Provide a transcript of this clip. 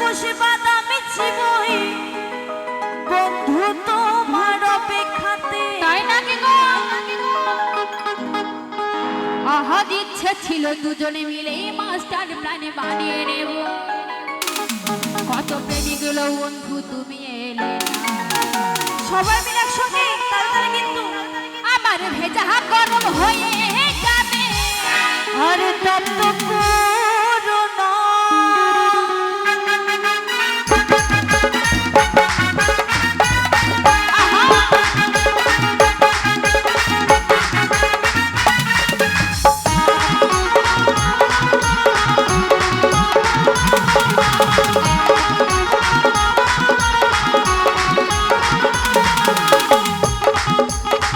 বসে বাদামি চিবই বন্ধু তোমার অপেক্ষাতে। তাই নাকি গো? আহা ইচ্ছে ছিল দুজনে মিলে মাস্টার প্ল্যানে বানিয়ে নেব। কত প্রেমিগুলো বন্ধু তুমি এলে। সবাই মিলে একসঙ্গে তাড়াতাড়ি কিন্তু। আমার ভেজা গরম হয়ে যাবে। আরে তপ্ত